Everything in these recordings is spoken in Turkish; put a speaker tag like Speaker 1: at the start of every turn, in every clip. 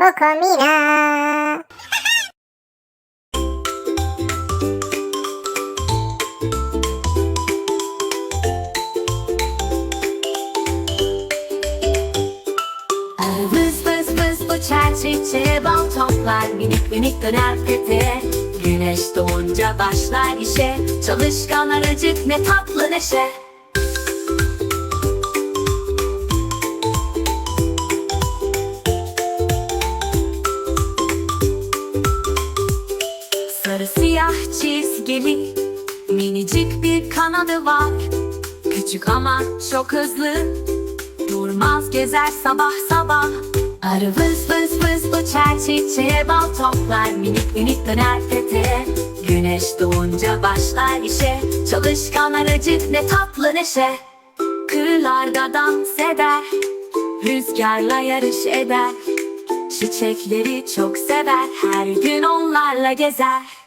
Speaker 1: Kokomina.
Speaker 2: Vız vız vız uçar çiçeğe bal toplar. Minik minik döner peteğe Güneş doğunca başlar işe. Çalışkan aracık ne tatlı neşe Sarı siyah çizgili Minicik bir kanadı var. Küçük ama çok hızlı Durmaz gezer sabah sabah. Arı vız vız vız uçar çiçeğe bal toplar Minik minik döner peteğe Güneş doğunca başlar işe Çalışkan aracık ne tatlı neşe. Kırlarda dans eder Rüzgarla yarış eder. Çiçekleri çok sever Her gün onlarla gezer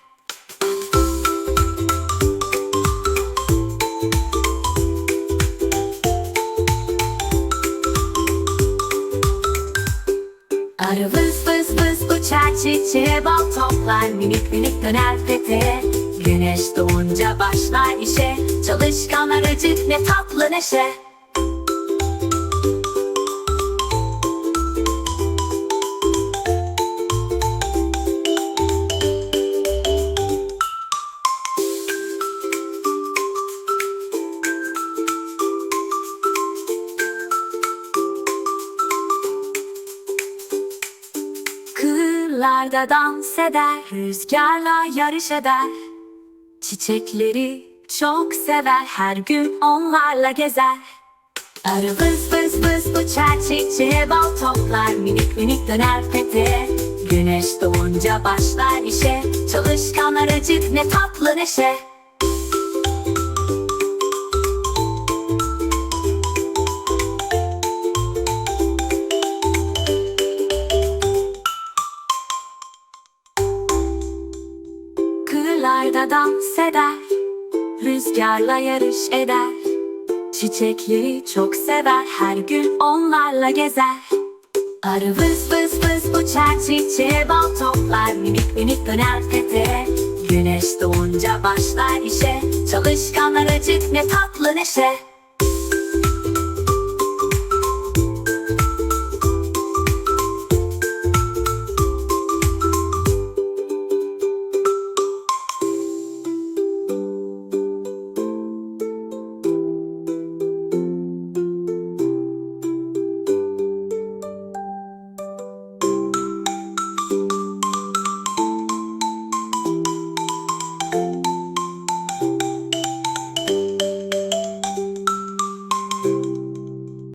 Speaker 2: uçar çiçeğe bal toplar Minik minik döner peteğe Güneş doğunca başlar işe Çalışkan aracık ne tatlı neşe Kırlarda dans eder, rüzgarla yarış eder. Çiçekleri çok sever, her gün onlarla gezer. Arı vız vız vız uçar çiçeğe bal toplar Minik minik döner peteğe Güneş doğunca başlar işe Çalışkan aracık ne tatlı neşe Kırlarda dans eder Rüzgarla yarış eder. Çiçekleri çok sever Her gün onlarla gezer. Arı vız vız vız uçar çiçeğe bal toplar. Minik minik döner peteğe Güneş doğunca başlar işe. Çalışkan aracık ne tatlı neşe